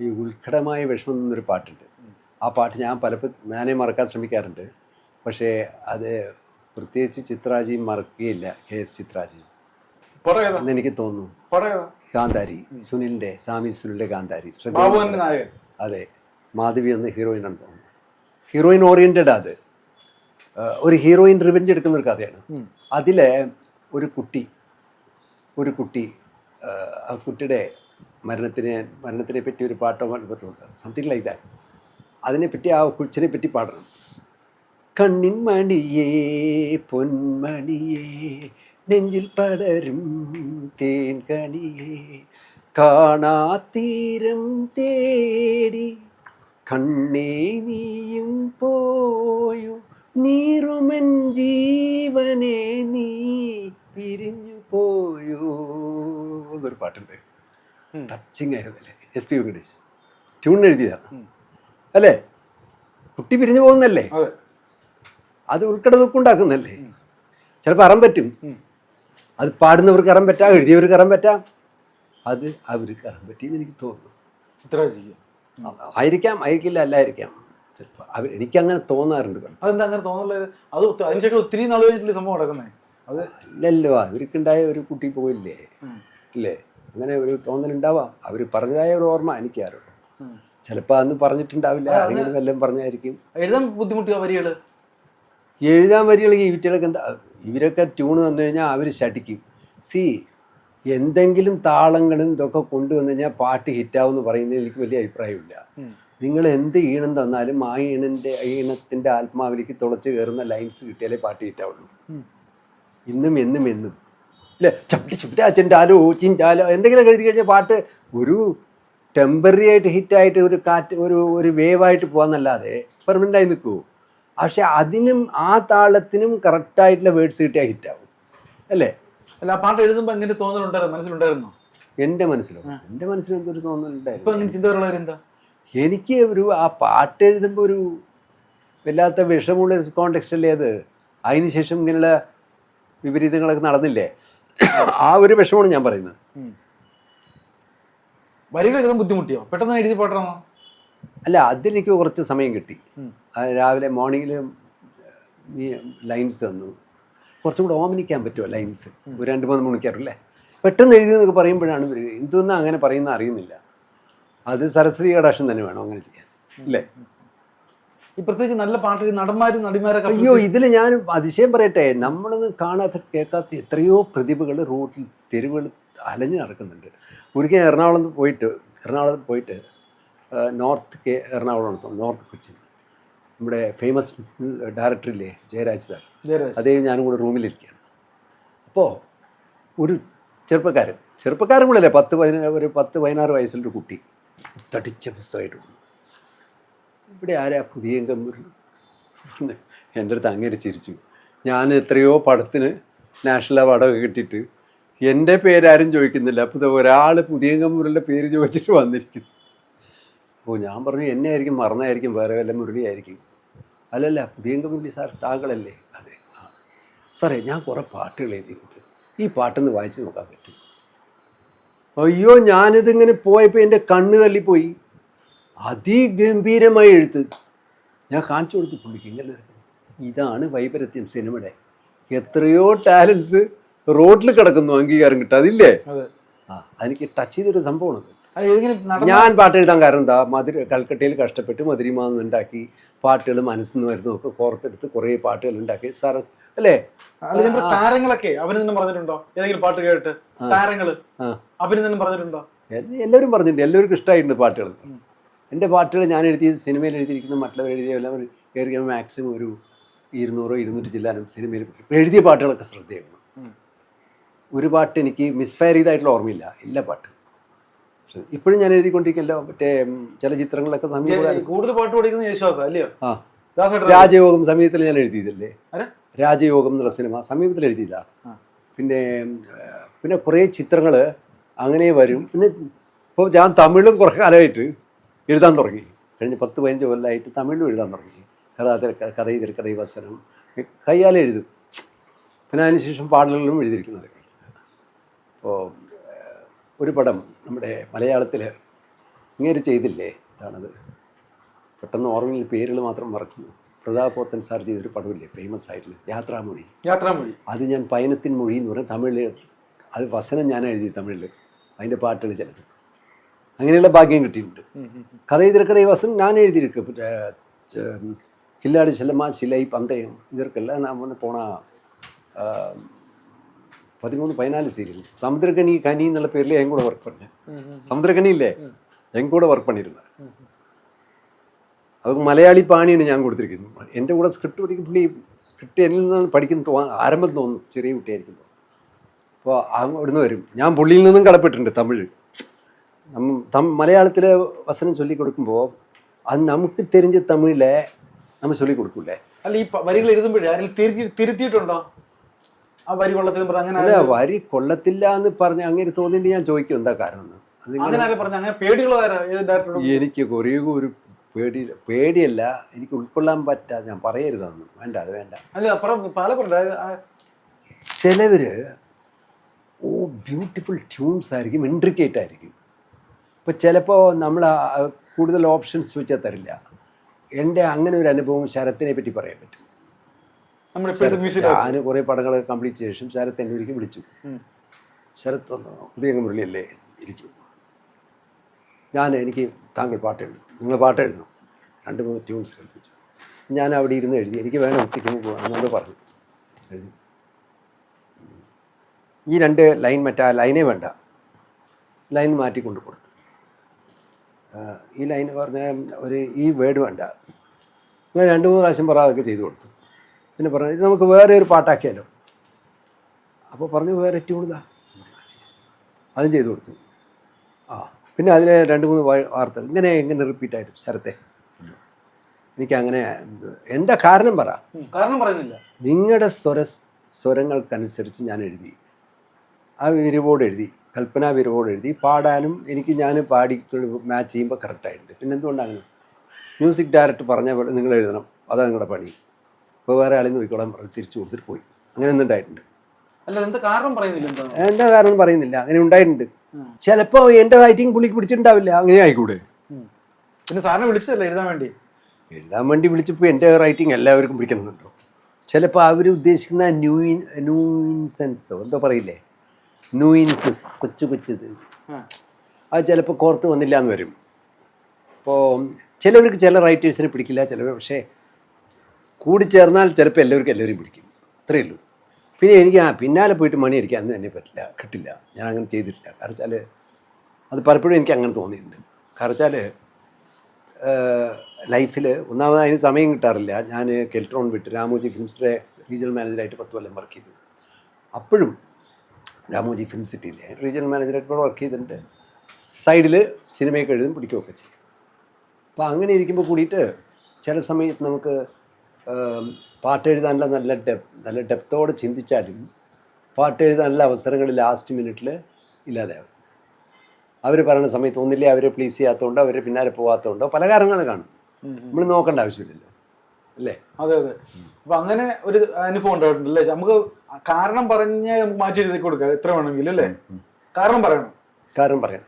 ഈ ഉത്കടമായ വിഷമം എന്നൊരു പാട്ടുണ്ട്. ആ പാട്ട് ഞാൻ പലപ്പോഴും ഞാനേ മറക്കാൻ ശ്രമിക്കാറുണ്ട്. പക്ഷേ അത് പ്രത്യേകിച്ച് ചിത്രാജിയും മറക്കുകയില്ല. K S Chitraji. എനിക്ക് തോന്നുന്നു. കാന്താരി സുനിലിന്റെ സാമി സുനിലിന്റെ കാന്താരി അതെ. മാധവി എന്ന ഹീറോയിനാണ് തോന്നുന്നു. ഹീറോയിൻ ഓറിയന്റഡ് അത്. ഒരു ഹീറോയിൻ റിവെഞ്ച് എടുക്കുന്ന ഒരു കഥയാണ്. അതിലെ ഒരു കുട്ടി ഒരു കുട്ടി ആ കുട്ടിയുടെ മരണത്തിനെ മരണത്തിനെ പറ്റി ഒരു പാട്ടോ മരണത്തുണ്ട് സംതിങ് ലൈക്ക് ദാറ്റ് അതിനെപ്പറ്റി ആ കുച്ചിനെ പറ്റി പാടണം. കണ്ണിൻ മണിയേ പൊന്മണിയേ നെഞ്ചിൽ പടരും തേൻ കണിയേ കാണാത്തീരം തേടി കണ്ണേ നീയും പോയോ നീറുമൻ ജീവനെ നീ പിരിഞ്ഞു പോയോ എന്നൊരു പാട്ടുണ്ട്. ഉം. ആയിരുന്നു അല്ലേ എസ് പി വെങ്കടേഷ്. ട്യൂൺ എഴുതിയതാണ്. അല്ലേ? കുട്ടി പിരിഞ്ഞു പോകുന്നല്ലേ അതെ. ഉൾക്കട ദുഃഖമുണ്ടാക്കുന്നല്ലേ ചിലപ്പോൾ അറം പറ്റും. അത് പാടുന്നവർക്ക് അറം പറ്റാം എഴുതിയവർക്ക് അറം പറ്റാം. അത് അവർക്ക് അറം പറ്റിയെന്ന് എനിക്ക് തോന്നുന്നു. ചിത്രാജിക്ക് ആയിരിക്കാം ആയിരിക്കില്ല അല്ലായിരിക്കാം. ചിലപ്പോൾ അവർ എനിക്കങ്ങനെ തോന്നാറുണ്ട് അതെന്താ അങ്ങനെ തോന്നുള്ളത് അത് അതിനുശേഷം ഒത്തിരി നാൾ കഴിഞ്ഞിട്ടില്ലേ സംഭവം നടക്കുന്നത് അത് ഇല്ലല്ലോ അവർക്കുണ്ടായ ഒരു കുട്ടി പോയില്ലേ? ഇല്ലേ? അങ്ങനെ ഒരു തോന്നലുണ്ടാവാം. അവർ പറഞ്ഞതായ ഒരു ഓർമ്മ എനിക്കറിയാം ഉം. ചിലപ്പോൾ അന്ന് പറഞ്ഞിട്ടുണ്ടാവില്ല. ആരെങ്കിലും എല്ലാം പറഞ്ഞായിരിക്കും. എഴുതാൻ ബുദ്ധിമുട്ടിയോ വരികൾ? എഴുതാൻ ഈ വീട്ടുകളൊക്കെ എന്താ ഇവരൊക്കെ ട്യൂണ് വന്നു കഴിഞ്ഞാൽ അവർ ശടിക്കും സി എന്തെങ്കിലും താളങ്ങളും ഇതൊക്കെ കൊണ്ടുവന്നു കഴിഞ്ഞാൽ പാട്ട് ഹിറ്റാവുമെന്ന് പറയുന്നതിൽ എനിക്ക് വലിയ അഭിപ്രായമില്ല. നിങ്ങൾ എന്ത് ഈണം തന്നാലും ആ ഈണന്റെ ഈണത്തിന്റെ ആത്മാവിലേക്ക് തുളച്ച് കയറുന്ന ലൈൻസ് കിട്ടിയാലേ പാട്ട് ഹിറ്റാവുള്ളൂ. ഇന്നും എന്നും എന്നും. ഇല്ലേ ചവിട്ടി ചുപ്പിട്ടാ ചെണ്ടാലോ ചിഞ്ചാലോ എന്തെങ്കിലും എഴുതി കഴിഞ്ഞാൽ പാട്ട് ഒരു ടെമ്പററി ആയിട്ട് ഹിറ്റായിട്ട് ഒരു കാറ്റ് ഒരു ഒരു വേവായിട്ട് പോകാന്നല്ലാതെ പെർമനന്റായി നിൽക്കുമോ പക്ഷെ അതിനും ആ താളത്തിനും കറക്റ്റായിട്ടുള്ള വേർഡ്സ് കിട്ടിയാൽ ഹിറ്റാവും അല്ലേ? അല്ല ആ പാട്ട് എഴുതുമ്പോൾ എങ്ങനെ തോന്നലുണ്ടായിരുന്നു? മനസ്സിലുണ്ടായിരുന്നോ? എന്റെ മനസ്സിലോ? എന്റെ മനസ്സിൽ എന്തൊരു തോന്നലുണ്ടായിരുന്നു? എനിക്ക് ഒരു ആ പാട്ട് എഴുതുമ്പോൾ ഒരു വല്ലാത്ത വിഷമുള്ള കോണ്ടെക്സ്റ്റല്ലേ അത്? അതിനുശേഷം ഇങ്ങനെയുള്ള വിപരീതങ്ങളൊക്കെ നടന്നില്ലേ? ആ ഒരു വിഷമമാണ് ഞാൻ പറയുന്നത്. വരികൾ എഴുതാൻ ബുദ്ധിമുട്ടിയോ? പെട്ടെന്ന് എഴുതി പാട്ടാണോ? അല്ല അതെനിക്ക് കുറച്ച് സമയം കിട്ടി. രാവിലെ മോർണിംഗിൽ ലൈൻസ് തന്നു. കുറച്ചും കൂടെ ഓമനിക്കാൻ പറ്റുമോ ലൈൻസ് ഒരു രണ്ട് മൂന്ന് മണിക്കാറല്ലേ പെട്ടെന്ന് എഴുതി എന്നൊക്കെ പറയുമ്പോഴാണ് ഇവർ എന്തൊന്നും അങ്ങനെ പറയുന്ന അറിയുന്നില്ല. അത് സരസ്വതി കടാക്ഷം തന്നെ വേണം അങ്ങനെ ചെയ്യാൻ. അല്ലേ? ഈ പ്രത്യേകിച്ച് നല്ല പാട്ട് നടന്മാരും നടിമാരൊക്കെ അയ്യോ ഇതിൽ ഞാൻ അതിശയം പറയട്ടെ. നമ്മളൊന്നും കാണാത്ത കേൾക്കാത്ത എത്രയോ പ്രതിഭകൾ റോഡിൽ തെരുവുകൾ അലഞ്ഞു നടക്കുന്നുണ്ട്. ഒരിക്കൽ എറണാകുളത്ത് പോയിട്ട് എറണാകുളത്ത് പോയിട്ട് north K Ernakulam north Kochi. നമ്മുടെ ഫേമസ് ഡയറക്ടറില്ലേ ജയരാജ് സാർ. അദ്ദേഹം അതേ ഞാനും കൂടെ റൂമിലിരിക്കുകയാണ്. അപ്പോൾ ഒരു ചെറുപ്പക്കാരൻ ചെറുപ്പക്കാരൻ കൂടെ അല്ലേ പത്ത് പതിനാറ് ഒരു പത്ത് പതിനാറ് വയസ്സിലൊരു കുട്ടി തടിച്ച പുസ്തകമായിട്ട്. ഇവിടെ ആരാ പുതിയ കമ്പൂരിൽ എന്റെ അടുത്ത് അങ്ങനെ ചിരിച്ചു. ഞാൻ എത്രയോ പടത്തിന് നാഷണൽ അവാർഡൊക്കെ കിട്ടിയിട്ട് എന്റെ പേരാരും ചോദിക്കുന്നില്ല. അപ്പോൾ ഒരാൾ പുതിയ കമ്പൂരിന്റെ പേര് ചോദിച്ചിട്ട് വന്നിരിക്കുന്നു. അപ്പോൾ ഞാൻ പറഞ്ഞു എന്നെ ആയിരിക്കും മറന്നായിരിക്കും വേറെ വല്ല മുരളിയായിരിക്കും. അല്ലല്ല പുതിയ കമ്പൂരി സാർ താങ്കളല്ലേ? അതെ. സാറേ ഞാൻ കുറേ പാട്ടുകൾ എഴുതിയിട്ടുണ്ട്. ഈ പാട്ടൊന്ന് വായിച്ച് നോക്കാൻ പറ്റും. അയ്യോ ഞാനിതിങ്ങനെ പോയപ്പോൾ എന്റെ കണ്ണ് തള്ളിപ്പോയി. അതിഗംഭീരമായ എഴുത്ത്. ഞാൻ കാണിച്ചു കൊടുത്തു പുള്ളിക്ക് ഇങ്ങനെ. ഇതാണ് വൈപരത്യം സിനിമയുടെ. എത്രയോ ടാലൻസ് റോഡിൽ കിടക്കുന്നു അംഗീകാരം കിട്ടും അതില്ലേ അതെ. ആ അതെനിക്ക് ടച്ച് ചെയ്തൊരു സംഭവമാണ് ഞാൻ പാട്ട് എഴുതാൻ കാരണം എന്താ മധുര കൽക്കട്ടയിൽ കഷ്ടപ്പെട്ട് മധുരിമാന്ന് ഉണ്ടാക്കി പാട്ടുകൾ മനസ്സിൽ നിന്ന് വരുന്നതൊക്കെ പുറത്തെടുത്ത് കുറേ പാട്ടുകൾ ഉണ്ടാക്കി. സാറ അല്ലേ? താരങ്ങളൊക്കെ അഭിനന്ദനം പറഞ്ഞിട്ടുണ്ടോ? ഏതെങ്കിലും പാട്ട് കേട്ട് താരങ്ങൾ അഭിനന്ദനം പറഞ്ഞിട്ടുണ്ടോ? എല്ലാവരും പറഞ്ഞിട്ടുണ്ട് എല്ലാവർക്കും ഇഷ്ടമായിട്ടുണ്ട് പാട്ടുകൾ. എന്റെ പാട്ടുകൾ ഞാൻ എഴുതി സിനിമയിൽ എഴുതിയിരിക്കുന്ന മറ്റുള്ളവർ എഴുതിയ എല്ലാം കയറി മാക്സിമം ഒരു ഇരുന്നൂറോ ഇരുന്നൂറ്റി ചില്ലാനും സിനിമയിൽ എഴുതിയ പാട്ടുകളൊക്കെ ശ്രദ്ധയായിരുന്നു ഒരു പാട്ട് എനിക്ക് മിസ്ഫയർ ചെയ്തായിട്ടുള്ള ഓർമ്മയില്ല. എല്ലാ പാട്ട്. ഇപ്പോഴും ഞാൻ എഴുതിക്കൊണ്ടിരിക്കല്ലോ മറ്റേ ചില ചലച്ചിത്രങ്ങളൊക്കെ സമീപകാലം കൂടുതൽ പാട്ട് യേശുദാസ അല്ലയോ? ആ. രാജയോഗം സമീപത്തിൽ ഞാൻ എഴുതിയതല്ലേ? രാജയോഗം എന്നുള്ള സിനിമ സമീപത്തിൽ എഴുതിയതാ. പിന്നെ പിന്നെ കുറേ ചിത്രങ്ങൾ അങ്ങനെ വരും. പിന്നെ ഇപ്പോൾ ഞാൻ തമിഴും കുറേ കാലമായിട്ട് എഴുതാൻ തുടങ്ങി. കഴിഞ്ഞ പത്ത് പതിനഞ്ച് കൊല്ലമായിട്ട് തമിഴിലും എഴുതാൻ തുടങ്ങി. കഥ തിര കഥ തിരക്കഥ വസനം കയ്യാലെ എഴുതും. പിന്നെ അതിനുശേഷം പാടലുകളും എഴുതിയിരിക്കുന്നത് അപ്പോൾ ഒരു പടം നമ്മുടെ മലയാളത്തിൽ ഇങ്ങനെ ചെയ്തില്ലേ? ഇതാണത്. പെട്ടെന്ന് ഓർമ്മയിൽ പേരുകൾ മാത്രം മറക്കുന്നു. പ്രതാപോത്തൻ സാർ ചെയ്തൊരു പടമില്ലേ? ഫേമസ് ആയിട്ടുള്ള യാത്രാമൊഴി. യാത്രാമൊഴി. അത് ഞാൻ പയനത്തിൻ മൊഴി എന്ന് പറഞ്ഞാൽ തമിഴിൽ അത് വസനം ഞാൻ എഴുതി തമിഴിൽ അതിന്റെ പാട്ടുകൾ ചിലത്. അങ്ങനെയുള്ള ഭാഗ്യം കിട്ടിയിട്ടുണ്ട് കഥ ഇതിരക്കട വസം ഞാൻ எழுதியிருக்கு கில்லாடி செல்லம்மா சிலை பந்தயம் இதற்கெல்லாம் நான் வந்து போன പതിമൂന്ന് പതിനാല് സീരിയൽ സമുദ്രകണി കനി എന്നുള്ള പേരിൽ എൻ കൂടെ വർക്ക് பண்ணேன் സമുദ്രകണി ഇല്ലേ എൻ കൂടെ വർക്ക് பண்ணியிருந்தேன் അത് മലയാളി പാണിയാണ് ഞാൻ കൊടുത്തിരിക്കുന്നത് എൻ്റെ കൂടെ സ്ക്രിപ്റ്റ് പഠിക്കും പുള്ളി സ്ക്രിപ്റ്റ് എന്നിൽ നിന്നാണ് പഠിക്കുന്ന തോ ആരംഭം തോന്നും ചെറിയ കുട്ടിയായിരിക്കുമ്പോൾ അപ്പോൾ അവിടുന്ന് വരും ഞാൻ പുള്ളിയിൽ നിന്നും കടപ്പെട്ടിട്ടുണ്ട് തമിഴ് തം മലയാളത്തിൽ വസനം ചൊല്ലി കൊടുക്കുമ്പോൾ അത് നമുക്ക് തെരിഞ്ഞ തമിഴിലെ നമ്മൾ ചൊല്ലി കൊടുക്കൂലേ അല്ല ഈ വരികൾ എഴുതുമ്പോഴേ ആരെങ്കിലും തിരുത്തി തിരുത്തിയിട്ടുണ്ടോ? ആ വരി കൊള്ളത്തിൽ അങ്ങനെ അല്ല വരി കൊള്ളത്തില്ല എന്ന് പറഞ്ഞ് അങ്ങനെ തോന്നിയിട്ട് ഞാൻ ചോദിക്കും എന്താ കാരണം എനിക്ക് കുറേ ഒരു പേടി പേടിയല്ല എനിക്ക് ഉൾക്കൊള്ളാൻ പറ്റാതെ ഞാൻ പറയരുതൊന്നും വേണ്ട അത് വേണ്ട. ചിലവര് ഓ ബ്യൂട്ടിഫുൾ ട്യൂൺസ് ആയിരിക്കും ഇൻട്രിക്കേറ്റ് ആയിരിക്കും. ഇപ്പോൾ ചിലപ്പോൾ നമ്മൾ കൂടുതൽ ഓപ്ഷൻസ് ചോദിച്ചാൽ തരില്ല. എന്റെ അങ്ങനെ ഒരു അനുഭവം ശരത്തിനെ പറ്റി പറയാൻ പറ്റും. ഞാൻ കുറേ പടങ്ങൾ കംപ്ലീറ്റ് ചെയ്ത ശേഷം ശരത്ത് എന്നെ ഒരിക്കലും വിളിച്ചു. ശരത്ത് വന്നു? പുതിയ മുരളിയല്ലേ? ഇരിക്കും. ഞാൻ എനിക്ക് താങ്കൾ പാട്ട് എഴുതും. നിങ്ങൾ പാട്ട് എഴുതണം. രണ്ട് മൂന്ന് ട്യൂൺസ് കേൾപ്പിച്ചു. ഞാൻ അവിടെ ഇരുന്ന് എഴുതി. എനിക്ക് വേണം ഒറ്റയ്ക്ക് പോകാൻ. എന്നോട് പറഞ്ഞു. എഴുതി. ഈ രണ്ട് ലൈൻ മറ്റേ ലൈനേ വേണ്ട. ലൈൻ മാറ്റി കൊണ്ടു കൊടുത്തു ഈ ലൈൻ പറഞ്ഞ ഒരു ഈ വേർഡ് വേണ്ട. ഞാൻ രണ്ട് മൂന്ന് പ്രാവശ്യം പറ അതൊക്കെ ചെയ്തു കൊടുത്തു. പിന്നെ പറഞ്ഞു ഇത് നമുക്ക് വേറെ ഒരു പാട്ടാക്കിയാലോ? അപ്പോൾ പറഞ്ഞു വേറെ ട്യൂൺ ഇതാ. അതും ചെയ്തു കൊടുത്തു. ആ പിന്നെ അതിലെ രണ്ട് മൂന്ന് വാർത്തകൾ. ഇങ്ങനെ ഇങ്ങനെ റിപ്പീറ്റായിട്ട് ശരത്തെ. എനിക്ക് അങ്ങനെ എന്താ കാരണം പറ. കാരണം പറയുന്നില്ല. നിങ്ങളുടെ സ്വര സ്വരങ്ങൾക്കനുസരിച്ച് ഞാൻ എഴുതി. ആ വിരിവോട് എഴുതി. കൽപ്പന വിരോട് എഴുതി പാടാനും എനിക്ക് ഞാൻ പാടി മാച്ച് ചെയ്യുമ്പോൾ കറക്റ്റായിട്ടുണ്ട് പിന്നെ എന്തുകൊണ്ടാണ്? മ്യൂസിക് ഡയറക്ടർ പറഞ്ഞ പോലെ നിങ്ങൾ എഴുതണം. അതാണ് നിങ്ങളുടെ പണി. ഇപ്പോൾ വേറെ ആളിൽ നിന്ന് തിരിച്ചു കൊടുത്തിട്ട് പോയി. അങ്ങനെ ഒന്നും ഉണ്ടായിട്ടുണ്ട്. എന്റെ കാരണം പറയുന്നില്ല അങ്ങനെ ഉണ്ടായിട്ടുണ്ട്. ചിലപ്പോൾ എന്റെ റൈറ്റിംഗ് പുള്ളിക്ക് പിടിച്ചിട്ടുണ്ടാവില്ല. അങ്ങനെ ആയിക്കൂടെ? പിന്നെ സാറിനെ വിളിച്ചതല്ല എഴുതാൻ വേണ്ടി? എഴുതാൻ വേണ്ടി വിളിച്ചപ്പോൾ എന്റെ റൈറ്റിംഗ് എല്ലാവർക്കും പിടിക്കണമെന്നുണ്ടോ? ചിലപ്പോൾ അവർ ഉദ്ദേശിക്കുന്ന ന്യൂ ന്യൂ ഇൻസെൻസോ എന്തോ പറയില്ലേ? ന്യൂയിൻസസ് കൊച്ചു കൊച്ചത്. അത് ചിലപ്പോൾ കോർത്ത് വന്നില്ല എന്ന് വരും. അപ്പോൾ ചിലവർക്ക് ചില റൈറ്റേഴ്സിനെ പിടിക്കില്ല ചിലവർ പക്ഷേ കൂടിച്ചേർന്നാൽ ചിലപ്പോൾ എല്ലാവർക്കും എല്ലാവരും പിടിക്കും. അത്രയേ ഉള്ളൂ. പിന്നെ എനിക്ക് ആ പിന്നാലെ പോയിട്ട് മണി അടിക്കാൻ അന്ന് എന്നെ പറ്റില്ല കിട്ടില്ല. ഞാൻ അങ്ങനെ ചെയ്തിട്ടില്ല. കാരണം വെച്ചാൽ അത് പലപ്പോഴും എനിക്ക് അങ്ങനെ തോന്നിയിട്ടുണ്ട്. കാരണം വെച്ചാൽ ലൈഫിൽ ഒന്നാമത് അതിന് സമയം കിട്ടാറില്ല. ഞാൻ കെൽട്രോൺ വിട്ട് രാമോജി ഫിലിംസിന്റെ റീജിയണൽ മാനേജറായിട്ട് പത്ത് കൊല്ലം വർക്ക് ചെയ്തു. അപ്പോഴും രാമോജി ഫിലിം സിറ്റിയിലെ റീജിയണൽ മാനേജറായിട്ട് ഇവിടെ വർക്ക് ചെയ്തിട്ടുണ്ട്. സൈഡിൽ സിനിമയൊക്കെ എഴുതും പിടിക്കുകയൊക്കെ ചെയ്യും. അപ്പോൾ അങ്ങനെ ഇരിക്കുമ്പോൾ കൂടിയിട്ട് ചില സമയത്ത് നമുക്ക് പാട്ട് എഴുതാനുള്ള നല്ല ഡെപ് നല്ല ഡെപ്തോടെ ചിന്തിച്ചാലും പാട്ട് എഴുതാനുള്ള അവസരങ്ങൾ ലാസ്റ്റ് മിനിറ്റിൽ ഇല്ലാതെയാവും. അവർ പറയുന്ന സമയത്ത് ഒന്നില്ലേ അവരെ പ്ലീസ് ചെയ്യാത്തതുകൊണ്ടോ അവരെ പിന്നാലെ പോകാത്തതുകൊണ്ടോ പല കാരണങ്ങൾ കാണും. നമ്മൾ നോക്കേണ്ട ആവശ്യമില്ലല്ലോ. അല്ലേ? അതെ അതെ. അപ്പൊ അങ്ങനെ ഒരു അനുഭവം ഉണ്ടായിട്ടുണ്ട് അല്ലേ? നമുക്ക് കാരണം പറഞ്ഞ് നമുക്ക് മാറ്റി എഴുതി കൊടുക്കാം എത്ര വേണമെങ്കിലും അല്ലേ? കാരണം പറയണം. കാരണം പറയണം.